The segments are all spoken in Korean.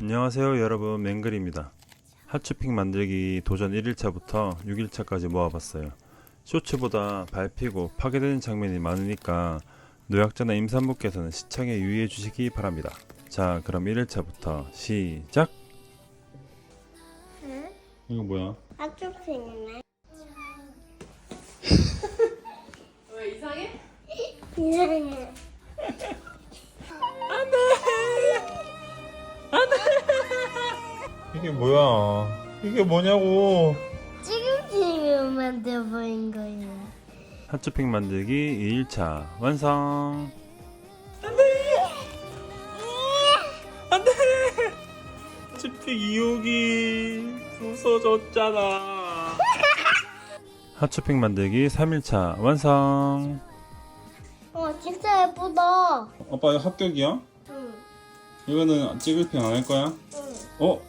안녕하세요 여러분 맹글입니다 핫쇼핑 만들기 도전 1일차부터 6일차까지 모아봤어요 쇼츠보다 밟히고 파괴되는 장면이 많으니까 노약자나 임산부께서는 시청에 유의해 주시기 바랍니다 자 그럼 1일차부터 시작 응? 이거 뭐야? 학교생이네. 왜 이상해? 이상해. 이게 뭐야 이게 뭐냐고 지금 만들어 보인 거야. 핫쇼핑 만들기 2일차 완성 안돼 핫쇼핑 이호기 부서졌잖아 핫쇼핑 만들기 3일차 완성 어, 진짜 예쁘다. 아빠 이거 합격이야? 응, 이거는 찍을핑 안할 거야? 응. 어?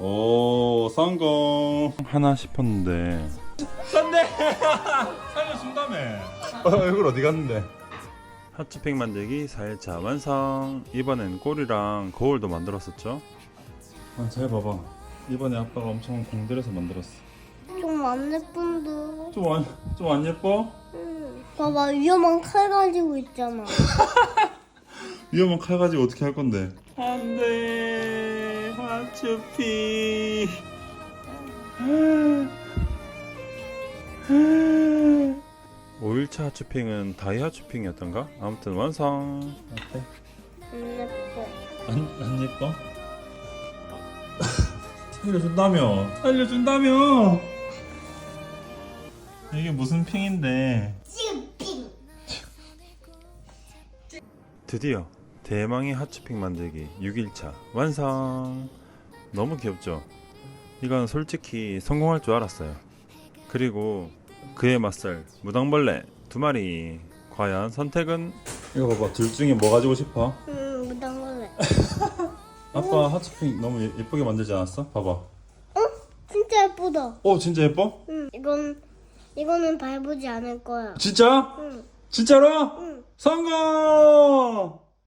오 성공. 하나 싶었는데. 싼데 살려준다며. 어, 얼굴 어디 갔는데? 핫쇼핑 만들기 4일차 완성. 이번엔 꼬리랑 거울도 만들었었죠? 아, 잘 봐봐. 이번에 아빠가 엄청 공들여서 만들었어. 좀 안 예쁜데. 좀 안 좀 안 예뻐? 응. 봐봐, 위험한 칼 가지고 있잖아. 위험한 칼 가지고 어떻게 할 건데? 안돼 핫쇼핑 5일차 핫쇼핑은 다이 핫쇼핑이었던가? 아무튼 완성 어때? 안 예뻐. 안, 안 예뻐? 살려준다며 살려준다며 이게 무슨 핑인데. 드디어 대망의 핫쇼핑 만들기 6일차 완성 너무 귀엽죠? 이건 솔직히 성공할 줄 알았어요 그리고 그에 맞설 무당벌레 두 마리 과연 선택은? 이거 봐봐 둘 중에 뭐 가지고 싶어? 응, 무당걸레. 아빠 핫쇼핑 너무 예- 예쁘게 만들지 않았어? 봐봐 어? 진짜 예쁘다. 어 진짜 예뻐? 응. 이건 이거는 밟지 않을 거야. 진짜? 응. 진짜로? 응. 성공!